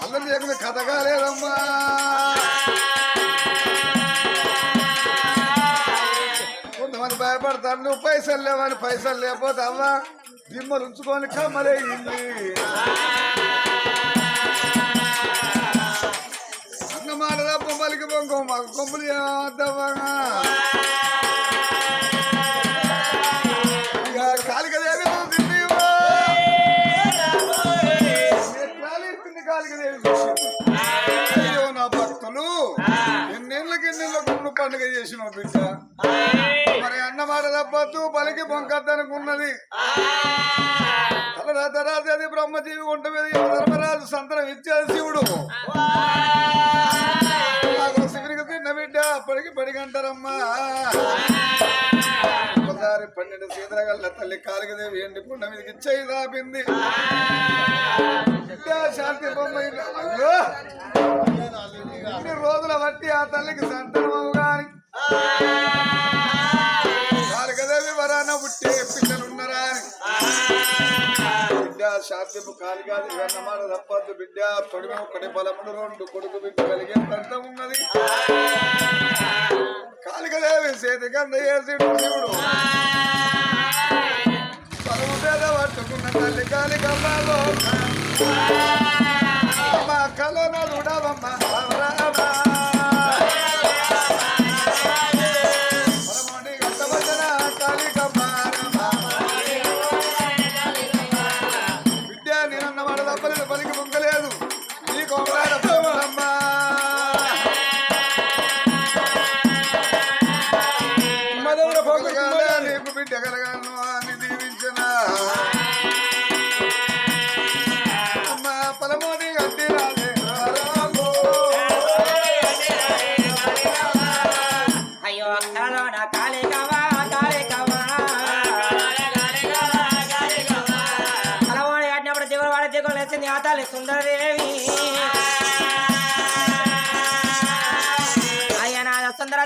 అందరు కుదరకి పరదలు కథ కాలేదమ్మా కొంతమంది భయపడతాను నువ్వు పైసలు లేవని పైసలు లేకపోతే అవ్వ దిమ్మలు ఉంచుకొని కమ్మలేయింది అన్నమాట తప్ప పలికి పొంగు మాకు కొమ్ములు ఏమద్దమ్మా పండుగ చేసిన బిడ్డ. మరి అన్నమాట తప్పద్దు పలికి పొంకద్దనుకున్నది తలరాతరాజు అది బ్రహ్మజీవి ఉంట ధర్మరాజు సంతనం ఇచ్చేది శివుడు. తల్లి కాలికదేవి ఎండి మీదకి చెయ్యి దాపింది శాంతి బొమ్మ రోజుల బట్టి ఆ తల్లికి సంతానము గాని. కాళికదేవి వరాన పుట్టే పిల్లలున్నరా ఉన్నారా బిడ్డ శాంతిపు కాలిగాది అన్నమాట తప్పద్దు బిడ్డ. తొడిమ ఒకటి బలముడు రెండు కొడుకు బిడ్డ కలిగే పంతం ఉన్నది? కాలికదేవి చేతి కంద చేసిండు శివుడు. పరమ పేద పట్టుకున్న తల్లి కాలి కమ్మ మా కలో నడుడవమ్మ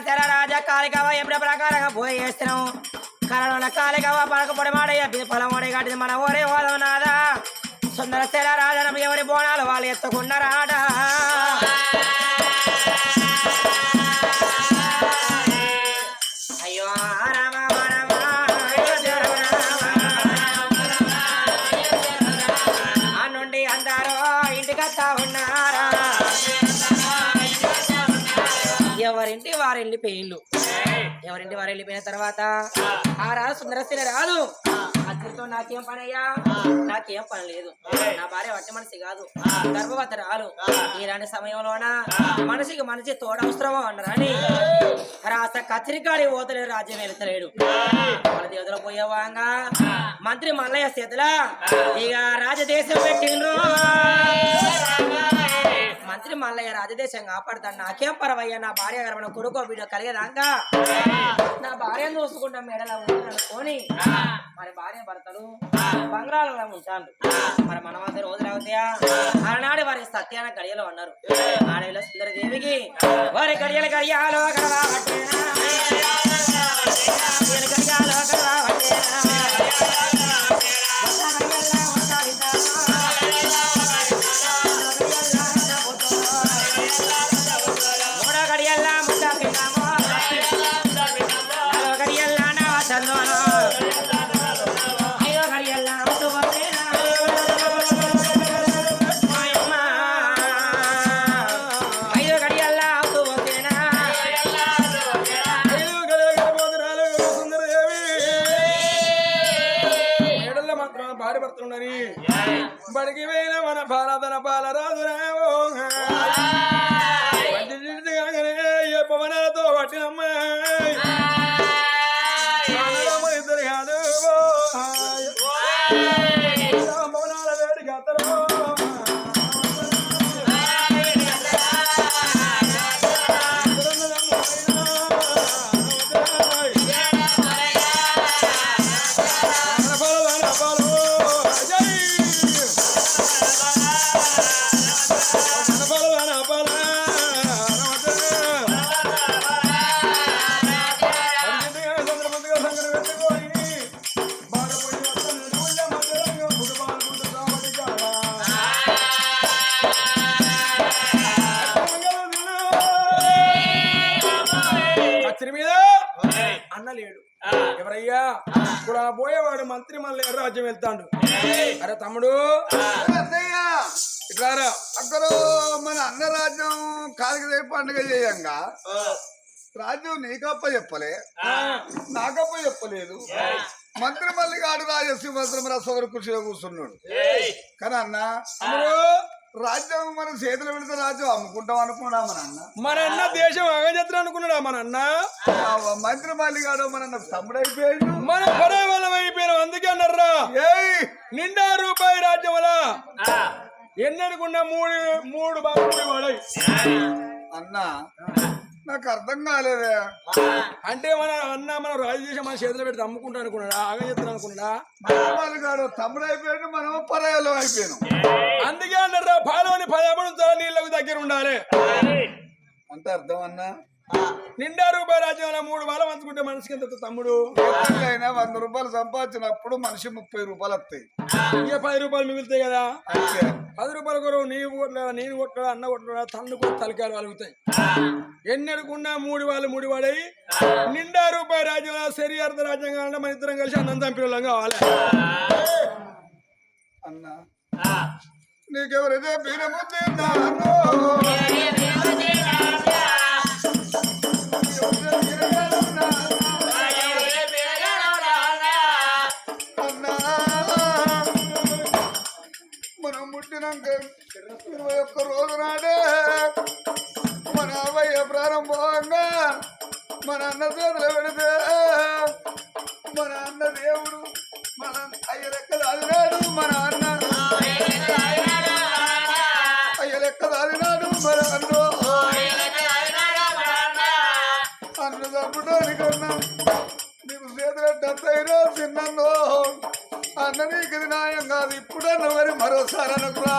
శర రాజ కాలికవ ఎప్పుడు ప్రకారంగా పోయి చేస్తున్నాం. కలలోన కాలికవ పడక పొడి మాడయ్య పొలమోడి మన ఒరే పోదాం నాదా సుందర శర రాజన ఎవరి బోనాలు వాళ్ళు ఎత్తుకున్నారాడా వారింటి వారు వెళ్ళిపోయిళ్ళు ఎవరింటి వారు వెళ్ళిపోయిన తర్వాత ఆ రాజు సుందరశీల రాదు. అతనితో నాకేం పని అయ్యా నాకేం పని లేదు. నా భార్య వట్టి మనిషి కాదు. గర్భవతి రాలు. ఇలాంటి సమయంలోన? మనిషికి మనిషి తోడవసరమో అన్నారని రాస కత్తిరికాడి ఓతలేడు రాజ్యం వెళ్తలేడు. మన దేవతలు పోయేవాంగా? మంత్రి మల్లయ్య చేతుల ఇక రాజదేశం పెట్టిండ్రు. మంత్రి మల్లయ్య రాజదేశం కాపాడుతాను. నాకేం పరవయ్యా నా భార్య గారు కొడుకో వీడియో కలిగేదాకా? నా భార్యను చూసుకుంటాం మేడలా అనుకోని మరి భార్య భర్తలు బంగాళాలలో ఉంటాను మరి మనమంతా రోజులు అవుతాయా? ఆనాడు వారి సత్యాన గడియలో అన్నారు. ఆడవిలో సుందర దేవికి వారి గడియల గడియాలో గడవా పట్టేనా? గడియాలో కాలికి పండుగ చేయంగా? రాజ్యం నీకప్ప చెప్పలే. నాకప్ప చెప్పలేదు. మంత్రి మల్లిగాడు రాజసింహాసనం రసవర కృషిలో కూర్చున్నాడు. కానీ అన్న తమ్ముడు రాజ్యం మన చేతులు పెడితే రాజ్యం అమ్ముకుంటాం అనుకున్నా మన అన్న? మన అన్న దేశం అగజత్ర అనుకున్నాడా మన అన్న? ఆ మంత్రి మల్లిగాడు మన అన్న తమ్ముడైపోయాడు. మన పడే వాళ్ళం అయిపోయినాం అందుకే అన్నారా? ఏయ్. నిండా రూపాయి రాజ్యం వల్ల ఎన్ననుకున్నా మూడు మూడు బాగుంది వాడై అన్న నాకు అర్థం కాలేదే. అంటే మన అన్న మన రాజదేశం మన చేతిలో పెడితే అమ్ముకుంటా అనుకున్నాడా? అగజత్ర అనుకున్నాడా? మంత్రి మల్లిగాడు తమ్ముడైపోయాడు మనం పరాయాలో అయిపోయాను. అందుకే అన్నారా పాలోని పదమూడు తల నీళ్ళకు దగ్గర ఉండాలి. అంటే అర్థం అన్నా? నిండా రూపాయి రాజ్యం మూడు వాళ్ళం అందుకుంటే మనిషికి ఎంత తమ్ముడు? అయినా వంద రూపాయలు సంపాదించినప్పుడు మనిషి ముప్పై రూపాయలు వస్తాయి. ఇక పది రూపాయలు మిగులుతాయి కదా? పది రూపాయల కొరకు నీవు కొట్టడా నేను కొట్టడా అన్న కొట్టడా తన్ను కొట్టి తలకాయలు వలుగుతాయి ఎన్నెడుకున్నా మూడు వాళ్ళు మూడు వాడై నిండా రూపాయి రాజ్యం సరి అర్ధ రాజ్యం కావాలంటే మన ఇద్దరం కలిసి అన్నం చంపిన కావాలి. అన్న నీకెవరైతే బీరముద్ది పుట్టినాక ఇరవై ఒక్క రోజు నాడే మన అవయ్య ప్రారంభంగా మన అన్న చేతులు పెడితే మన అన్న దేవుడు మన అయ్య లెక్క దాదినాడు మన అన్న అయ్య లెక్క దాదినాడు మన అన్న ఇప్పుడన్న మరి మరోసారి అనుకురా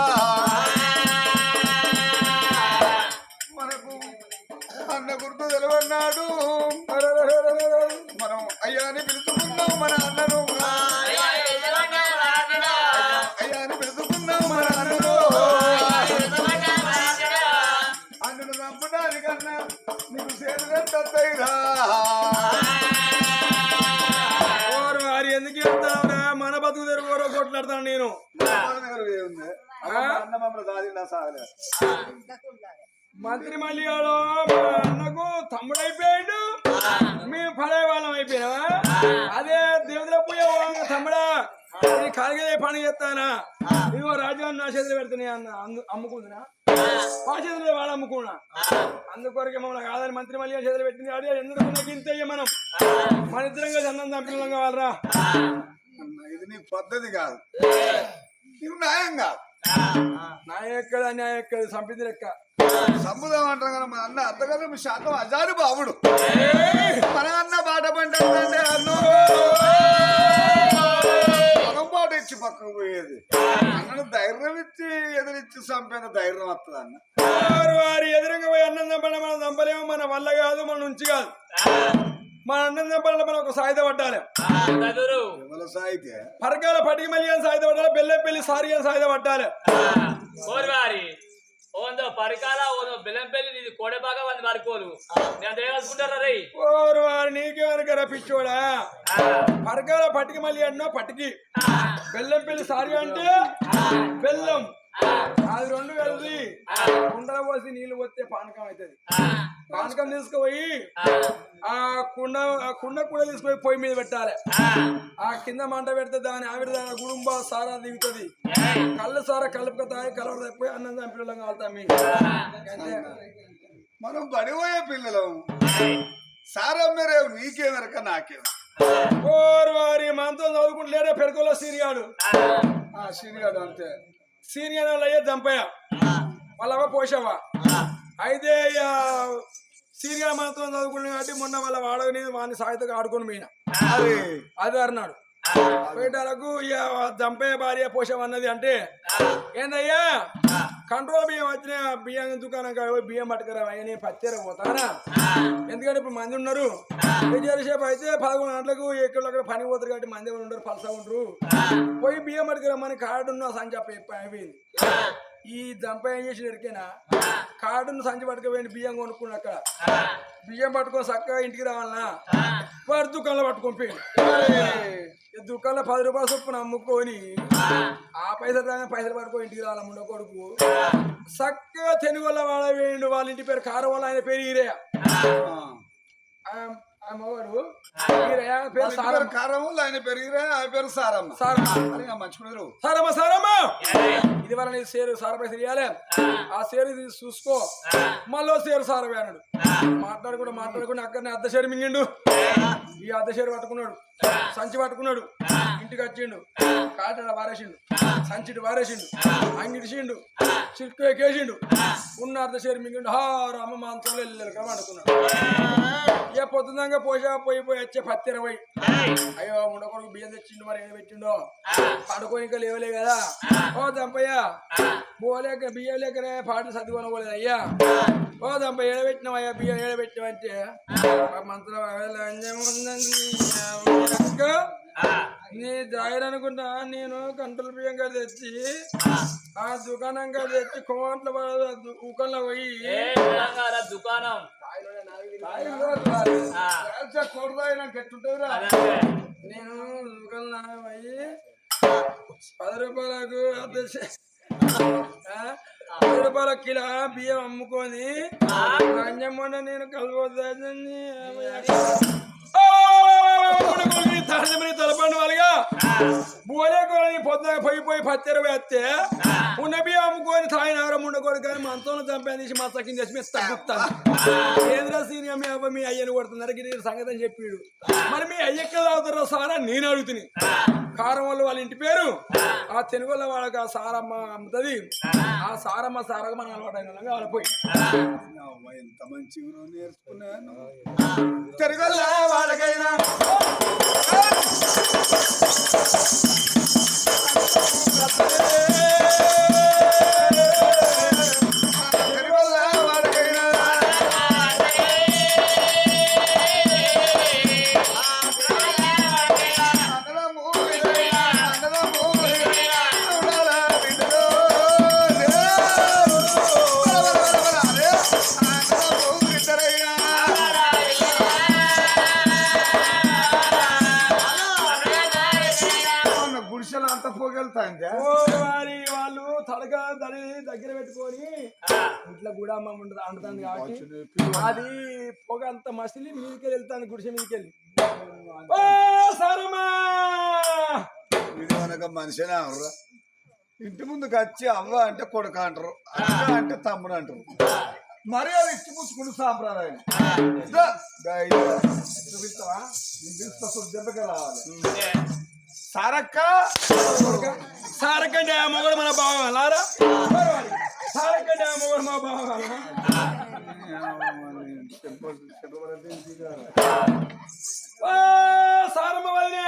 అన్న మమ్మల్ని సాధిండా సాగలేదు మంత్రి మల్లిగాడు మా అన్నకు తమ్ముడు అయిపోయాడు మేము పడే వాళ్ళం అయిపోయినా అదే దేవుల పోయే తమ్ముడా నీ కలిగే పని చేస్తానా ఇదిగో రాజ్యాన్ని నా చేతులు పెడుతున్నాయి అన్న అందు- అమ్ముకుందినా మా చేతులు వాడు అమ్ముకున్నా అందుకొరకే మమ్మల్ని కాదని మంత్రి మల్లి చేతులు పెట్టింది అడే ఎందుకు ఇంత మనం మన ఇద్దరం కలిసి అన్నం చంపిన అన్న ఇది నీ పద్ధతి కాదు ఇది న్యాయం కాదు. నా ఎక్కడ? నా ఎక్కడ? సంపిది లెక్క. సంబుదం అంటాం కదా మన అన్న మీ శాతం అజారు బాబుడు మన అన్న బాట పంటే అన్ను. బాట ఇచ్చి పక్కకు పోయేది. అన్నను ధైర్యం ఇచ్చి ఎదురిచ్చి చంపేన ధైర్యం వస్తుంది అన్న. వారు వారి ఎదురుగా పోయి అన్నం చంపడం మనం చంపలేము మన వల్ల కాదు మన నుంచి కాదు. మన అన్నం చంపాలంటే మనం ఒక సాయుధ పట్టాలి. సాయితే పరకాల పటికి మళ్ళీ అని సాయుధ పట్టాలి బెల్లె పెళ్ళి సారి అని సాయుధ పట్టాలి. ఓందో పరికాల ఓందో బెల్లంపల్లి నీది కోడె బాగా మంది వరకోలు నేను దేవసుకుంటారా రై? ఓరు వారు నీకే వెనక రప్పించోడా పరకాల పటికి మళ్ళీ అన్నా పటికి. బెల్లం పెళ్ళి సారి అంటే బెల్లం. అది రెండు కలిసి కుండల పోసి నీళ్ళు పోతే పానకం అవుతుంది. పానకం తీసుకుపోయి ఆ. కుండ ఆ కుండ కూడా తీసుకుపోయి పొయ్యి మీద పెట్టాలి. ఆ. కింద మంట పెడితే దాని ఆవిడ దాని గుడుంబ సారా దిగుతుంది. కళ్ళు సారా కలుపుక తాగి కలవర తప్పిపోయి అన్నం చంపిల్లం కాలుతాం మనం బడిపోయే పిల్లలం. సారమ్మరేవు నీకేమెరక నాకేమ ఓరు వారి మనతో చదువుకుంటలేడే పెరుకోలో సీరియాడు ఆ. సిరిగాడు అంతే. సీనియర్ వాళ్ళు అయ్యే చంపయ్య వాళ్ళ పోసావా అయితే సీనియర్ మనతో చదువుకున్నాడు కాబట్టి మొన్న వాళ్ళ వాడని వాడిని సాయితగా ఆడుకొని పోయిన. అది అది అన్నాడు. పోయేటాలకు ఇక చంపయ్య భార్య పోసావన్నది అంటే ఏందయ్యా? కంట్రోల్ బియ్యం వచ్చిన బియ్యం దుకాణం కాదు పోయి బియ్యం పట్టుకురా అయ్యని పచ్చేర పోతానా? ఎందుకంటే ఇప్పుడు మంది ఉన్నారు. సేపు అయితే పదకొండు గంటలకు ఎక్కడక్కడ పని పోతారు కాబట్టి మంది ఎవరు ఉండరు పలసా ఉండరు. పోయి బియ్యం పట్టుకురమ్మని కార్డు ఉన్నా సంచి చెప్పి అయిపోయింది. ఈ దంప ఏం చేసి ఎరికేనా? కార్డును సంచి పట్టుకుపోయి బియ్యం కొనుక్కున్నా అక్కడ. బియ్యం పట్టుకొని చక్కగా ఇంటికి రావాలనా? వాడు దుకాణంలో పట్టుకొని పోయి దుకాణంలో పది రూపాయల చొప్పున అమ్ముకొని ఆ. పైసలు రాగా పైసలు పట్టుకొని ఇంటికి రావాలి ముండ కొడుకు? చక్కగా తెనుగొల్ల వాడ వేయండు వాళ్ళ ఇంటి పేరు కారం వల్ల ఆయన పేరు ఈరయ్య. మగవాడు? ఈరయ్య పేరు సారమ్మ. కారం ఆయన పెరిగిరా ఆ పేరు సారమ్మ. సారమ్మ. అరే ఆ మంచి పేరు సారమ్మ సారమ్మ! ఇది వల్ల నీకు సేరు సార పైసలు ఇవ్వాలి ఆ. సేరు ఇది చూసుకో. మళ్ళీ సేరు సార వేయన్నాడు మాట్లాడుకుంటూ మాట్లాడుకుంటూ అక్కడనే అద్దె షేరు మింగిండు. ఈ షేరు పట్టుకున్నాడు. సంచి పట్టుకున్నాడు. ఇంటికి వచ్చిండు. కాటడ వారేసిండు సంచిటి వారేసిండు అంగిడిచిండు చిట్కు ఎక్కేసిండు ఉన్న అర్ధ షేరు మింగిండు హా రామ మాంసంలో వెళ్ళారు ఇక పొద్దుందంగా పోసా పోయి పోయి వచ్చే పత్తి ఇరవై. అయ్యో ఉండకొడుకు బియ్యం తెచ్చిండు మరి ఏం పెట్టిండో? పడుకొని ఇంకా లేవలే కదా. ఓ దంపయ్య పోలేక బియ్యం లేకనే పాటలు చదువుకోనపోలేదు అయ్యా? ఓ దంపయ్య ఏడబెట్టినావయ్యా బియ్యం ఏడబెట్టినావంటే మంత్రం నీ నేను కంట్రోల్ బియ్యం కాడ తెచ్చి ఆ. దుకాణం కాడ తెచ్చి కోట్ల దుకాణంలో పోయి. దుకాణం? నేను దుకాణంలో పోయి పది రూపాయలకు అద్దె పది రూపాయల కిలో బియ్యం అమ్ముకొని లంజమ్మన్న నేను కలవద్దని తలపండి వాళ్ళగా బోలేకొని పొద్దున పోయి పోయి ఇరవై వేస్తే ఉన్న బియ్యం అమ్ముకొని తాయినారం ఉండకూడదు కానీ మంచంలో చంపాను తీసి మా సకింగ్ చేసి మేము తగ్గుతాను కేంద్ర సీనియర్ మీ అవ్వ మీ అయ్యని కొడుతున్నారు ఇది సంగతి అని చెప్పాడు మరి మీ అయ్యక్క తాగుతారో సారా నేను అడుగుతుని కారం వల్ల వాళ్ళ ఇంటి పేరు ఆ తెనుగొల్ల వాళ్ళకి ఆ సారమ్మ అమ్ముతుంది. ఆ సారమ్మ సారగా మనం అలవాటు అయిన వాళ్ళ పోయి. ఎంత మంచి నేర్చుకున్నాను. తిరగల్లా వాళ్ళకైనా. వారి వాళ్ళు తడక దడి దగ్గర పెట్టుకొని ఇంట్లో కూడా అమ్మ ఉండదు అంటుతుంది కాబట్టి అది పొగ అంత మసిలి మీదకి వెళ్తాను గుడిసె మీదకి వెళ్ళి. మనిషినే అవరు ఇంటి ముందుకు వచ్చి అవ్వ అంటే కొడుకు అంటారు అంటే తమ్ముడు అంటారు. మరి అది ఇచ్చి పుచ్చుకుని సాంప్రదాయం. చూపిస్తావా? పిలుస్తా శుద్ధకి రావాలి. సారక్క. సారకండి ఆ మొగడు మన బాగాలారా సారకండి ఆ మొగడు మా బాగాలా ఓ సారమ్మ వదిలే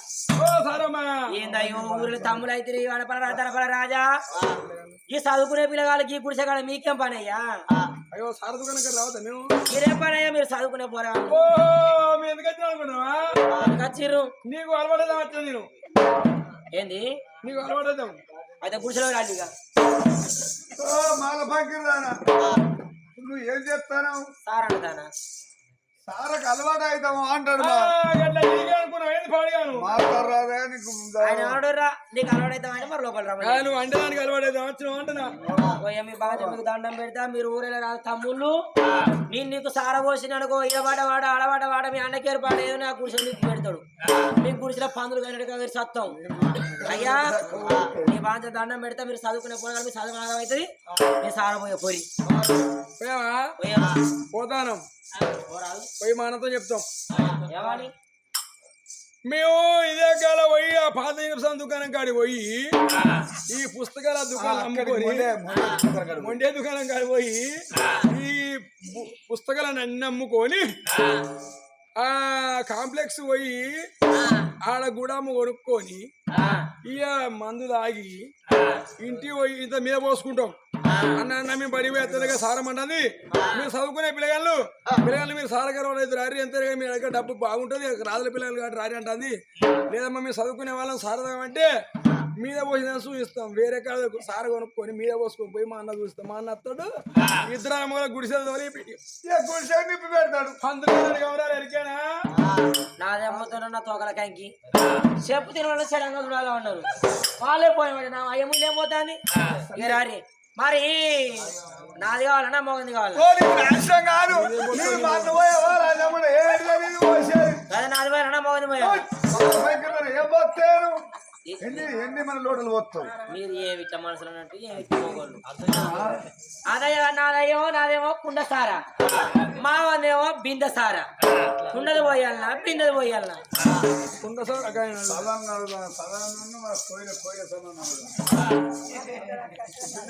ఏందయ్యో ఊరిలో తమ్ముడు అయితే వనపల తనపల రాజా? ఈ చదువుకునే పిల్లగాళ్ళకి ఈ గుడిసెగాడ మీకేం పని అయ్యా అయ్యో మేము మీరేం పని అయ్యా మీరు చదువుకునే పోరా? కచ్చిర్రు నీకు అలవాటేదా వచ్చా నేను ఏంది? నీకు అలవాటేదాం? అయితే గుడిసెలో రాండి మాల నువ్వు ఏం చెప్తాను సార్ అంటానా అలవాటు అవుతాము అంటాడు ఆ, ఎట్లా నీకే అనుకున్నావు? ఏంది పాడిగాను? మాట్లాడరాదే నీకు ఆయన ఎవడురా నీకు అలవాడైతామని మరి లోపల ఆ, రమ్మని నువ్వు అంటే దానికి అలవాడైతే వచ్చినావు అంటున్నా? పోయే మీ బాగా మీకు దండం పెడతా మీరు ఊరేలా రాదు. తమ్ముళ్ళు నేను నీకు సార పోసిన అనుకో ఇడవాడ వాడ ఆడవాడ వాడ మీ అన్నకేరు పాడేదో నా గుడిసె నీకు పెడతాడు. మీ గుడిసిన పందులు కనుక మీరు సత్తం. అయ్యా మీ బాగా దండం పెడతా మీరు చదువుకునే పోయిన మీ చదువు అవుతుంది మీ సార పోయే పోయావా? పోతాను. పోయి మా అన్నతో చెప్తాం. ఏమని? మేము ఇదే కాల పోయి ఆ పాత నిమిషం దుకాణం కాడి పోయి ఈ పుస్తకాల దుకాణం అమ్ముకొని మొండే దుకాణం కాడి పోయి ఈ పుస్తకాలను అన్ని అమ్ముకొని ఆ కాంప్లెక్స్ పోయి ఆడ గుడాము కొనుక్కొని ఇక మందు తాగి ఇంటికి పోయి ఇంత మీద పోసుకుంటాం. అన్న అన్న మేము బడి పోయేద్దరుగా సారం అంటుంది మీరు చదువుకునే పిల్లగాళ్ళు పిల్లగాళ్ళు మీరు సారగారు అయితే రారి ఎంత మీ దగ్గర డబ్బు బాగుంటుంది. రాజుల పిల్లలు కాదు రారి అంటుంది. లేదమ్మా మేము చదువుకునే వాళ్ళం సారదామంటే మీద పోసిన చూపిస్తాం వేరే కాడ సార కొనుక్కొని మీద పోసుకొని పోయి మా అన్న చూస్తాం. మా అన్న అత్తడు ఇద్దరు అమ్మల గుడిసెలు తోలి గుడిసె నిప్పి పెడతాడు? పంతులు గమరాలు ఎరికేనా? నాదేమవుతున్నా నా తోకల కంకి. చెప్పు తినడం సడన్గా చూడాలి అన్నారు. వాళ్ళే పోయి నా అయ్యములు ఏమవుతాని రారి. మరి నాది కావాలన్నా మొగంది కావాలి కాదు. నాది పోయాలన్నా మొగంది పోయా ఎన్ని ఎన్ని మన లోటలు పోతావు మీరు ఏ విట్ట మనుషులు అన్నట్టు ఏ విట్ట మొగోళ్ళు అదయ్య నాదయ్యేమో నాదేమో కుండ సారా. మా వందేమో బిందె సారా. కుండలు పోయాలనా బిందెలు పోయాలనా? కుండ సార్ అక్కడ సదాం నడుదా సదాం నుండి మన కోయిల కోయిల సదాం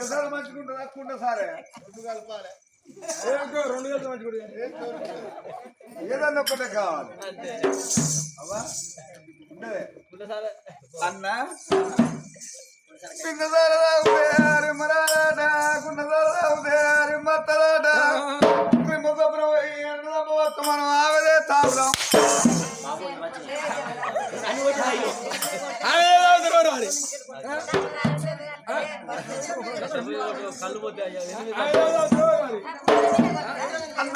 సార్ మంచుకుంటుందా కుండ సారే. రెండు కలపాలి. ఏదన్నా ఒకటే కావాలి. అన్న? తాగుతారు మత్తలాట. త్రిముఖపురం మనం ఆవదే తాగుదాం. అదే తాగుతారు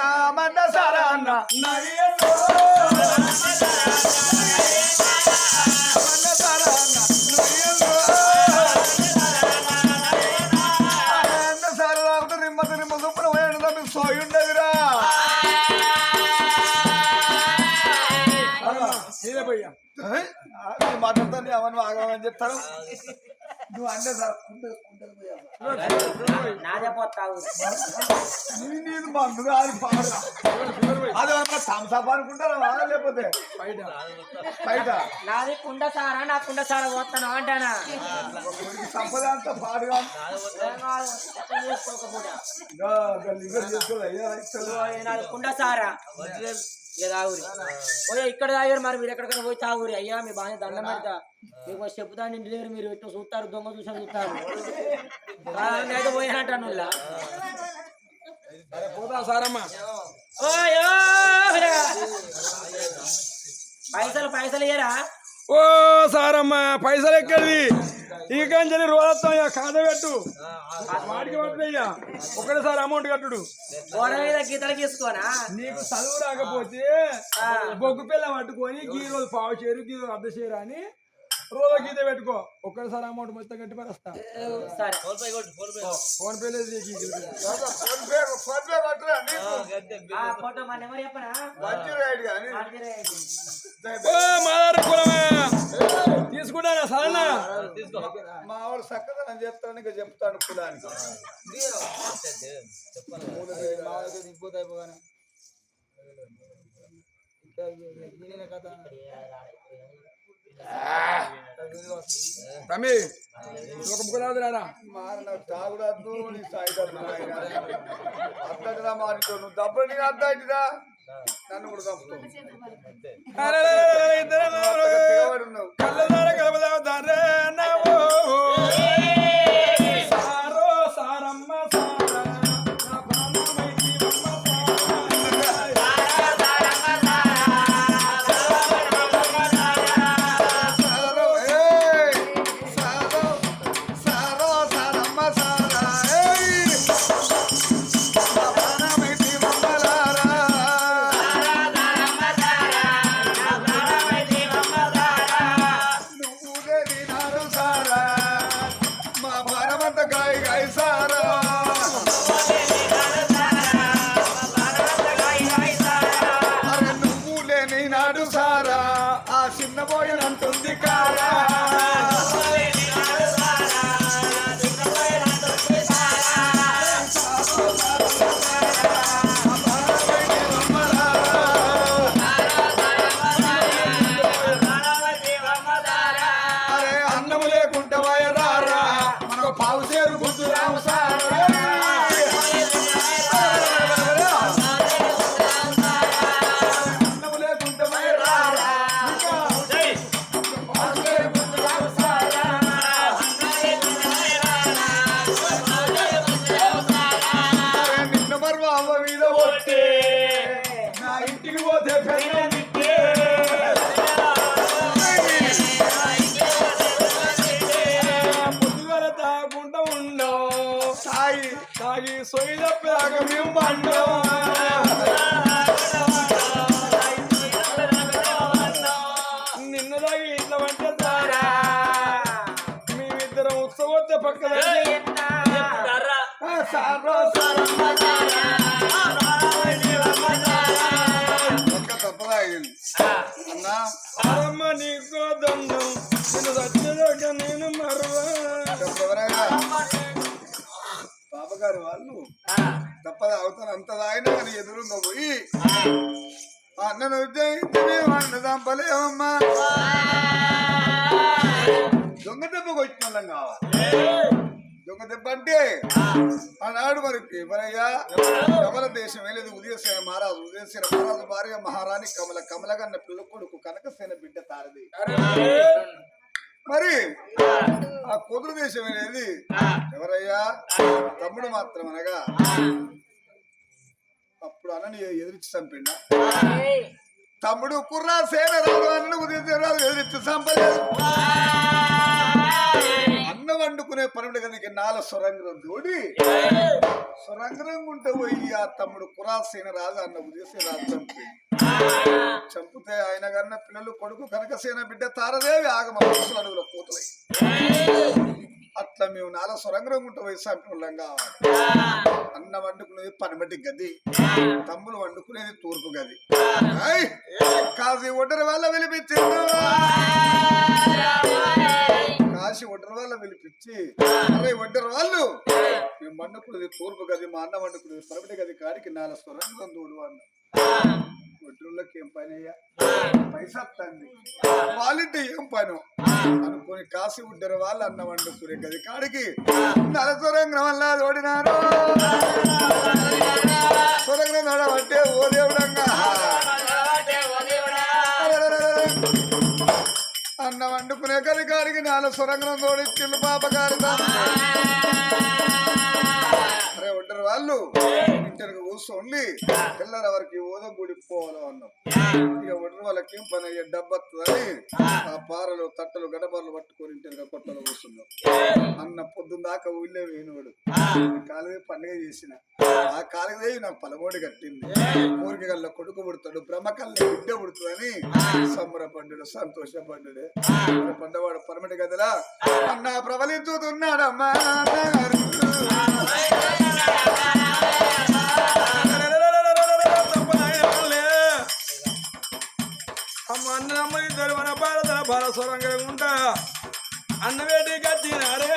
వారు. అదే తాగుతారు వారు. అన్న మండ సారా అన్న నయ్యలో మండ సారా అన్న నుయ్యలో. అన్న సారా తాగుతారు నిమ్మత నిమ్మ సుప్పున పోయాడు తమ్మి సోయి ఉండదురా నీదే పోయ్యా మాట్లాడుతాను అవన్నీ ఆగమని చెప్తాను నువ్వు కుండలు పోయావా? నాదే పోతావు నీ నీది మందు అది పాడు అది ఏమన్నా థమ్సప్ అనుకుంటారా లేకపోతే బయట బయట నాది కుండ సారా నా కుండ సారా పోతాను అంటానా సంపద అంతా పాడుగా కుండ సారా ఇక తాగురి ఓయ్ ఇక్కడ తాగారు మరి మీరు ఎక్కడికైనా పోయి తాగురి అయ్యా మీ బాగా దండం పెడతా. మీకు చెప్తాను ఇంటి దగ్గర మీరు ఎట్లా చూస్తారు దొంగ చూసాను చూస్తారు. అయితే సారమ్మ. పైసలు పైసలు ఇయ్యరా? ఓ సారమ్మ పైసలు ఎక్కడిది ఈ కంచెని రోజుతాం ఇక ఖాతా పెట్టు. వాడికి పట్టుదయ్యా ఒకటేసారి అమౌంట్ కట్టుడు. నీకు చదువు రాకపోతే బొగ్గు పిల్ల పట్టుకొని గీ రోజు పావు చేరు గీ రోజు అర్ధ చేరు అని రోజు గీత పెట్టుకో. ఒక్కసారి అమౌంట్ మొత్తం కట్టి పరేస్తా. సరే. ఫోన్ పే లేదు. ఫోన్ పే ఫోన్ పే కొట్టరా నీకు? ఆ ఫోటో మన నెంబర్ చెప్పనా మంచి రైడ్ కానీ మార్చిరే. ఓ మాదార కులమా. తీసుకుంటానా సరేనా? మా వాడు చక్కదనం చెప్తాను ఇంకా చెప్తాను కులానికి తమ్మి ఒక ముక్కలాదు రారా మార నాకు తాగుడద్దు నీ సాయిదద్దు అద్దటిరా మారితో నువ్వు దప్పుడు నీ అద్దటిరా నన్ను కూడా అరే, అరే, అరే, నీకో దండం నేను వచ్చేదాకా నేను బాబగారు వాళ్ళు తప్పదా అవుతాను అంత తాగినా కానీ ఎదురుగా పోయి ఆ. అన్నను ఉద్యోగించే వాడిని చంపలేమమ్మా దొంగ దెబ్బ కొట్టిన వాళ్ళం కావాలి. దొంగ దెబ్బ అంటే ఆనాడు మరి ఎవరయ్యా కమల దేశం వెళ్ళేది ఉదయసేన మహారాజు. ఉదయసేన మహారాజు భార్య మహారాణి కమల. కమలగన్న పిల్ల కొడుకు కనకసేన బిడ్డ తారది. మరి ఆ కుదురు దేశం అనేది ఎవరయ్యా? తమ్ముడు మాత్రం అనగా అప్పుడు అన్నని ఎదిరించి చంపిండ? తమ్ముడు కుర్రా సేన రాదు అన్న ఉదయం రాదు ఎదిరించి చంపలేదు. వండుకునే పనుడు కనుక నాల సొరంగం తోడి సొరంగం ఉంటే పోయి ఆ తమ్ముడు కురాసేన రాజు అన్న ఉదయసేన రాజు చంపితే ఆయన కన్నా పిల్లలు కొడుకు కనకసేన బిడ్డ తారదేవి ఆగమ పురుషుల అడుగుల కూతులై. అట్లా మేము నాల సొరంగం ఉంటే పోయి చంపిన కావాలి. అన్న వండుకునేది పనిబట్టి గది. తమ్ములు వండుకునేది తూర్పు గది. కాజీ ఒడ్డర ఒడ్డరి వల్ల పిలిపించింది కాశీ ఒడ్డరి వాళ్ళ పిలిపించి అరే ఒడ్డరి వాళ్ళు మేము వండుకునేది తూర్పు గది మా అన్న వండుకునేది పనిబట్టి గది కాడికి నాలుగు స్వరంగం తోడు అన్న. ఒడ్డులకి ఏం పని అయ్యా పైసా తండ్రి వాళ్ళింటి ఏం పను? అనుకుని కాశీ ఉడ్డరు వాళ్ళు అన్న వండుకునే గది కాడికి నల సొరంగం వల్ల ఓడినారు సొరంగం నడబట్టే ఓ దేవుడంగా. అన్న వండుకునే గది నాలుగు సొరంగం తోడిచ్చిల్లు పాపగారి పాపకారి ఉంటారు వాళ్ళు. ఇంటర్కి కూర్చోండి. పిల్లల వరకు ఓదో గుడి పోవాలి అన్నాం. ఇక ఒడ్డు వాళ్ళకి పని అయ్యే డబ్బత్తుందని ఆ. పారలు తట్టలు గడపలు పట్టుకొని ఇంటర్గా కొట్టలు కూర్చున్నాం. అన్న పొద్దున్న దాకా ఊళ్ళే వేయినోడు కాలువే పండుగ చేసిన. ఆ. కాలువే నాకు పలమోడి కట్టింది. ఊరికి గల్ల కొడుకు పుడతాడు బ్రహ్మకల్ల బిడ్డ పుడుతుందని సంబరపడ్డాడు సంతోషపడ్డాడు. మరి పడ్డవాడు పరమటి గదిలా అన్న ప్రబలించుతున్నాడమ్మా. అమ్మ అన్న అమ్మ ఇద్దరు మన భారత ఉంటా. అన్న కట్టినారే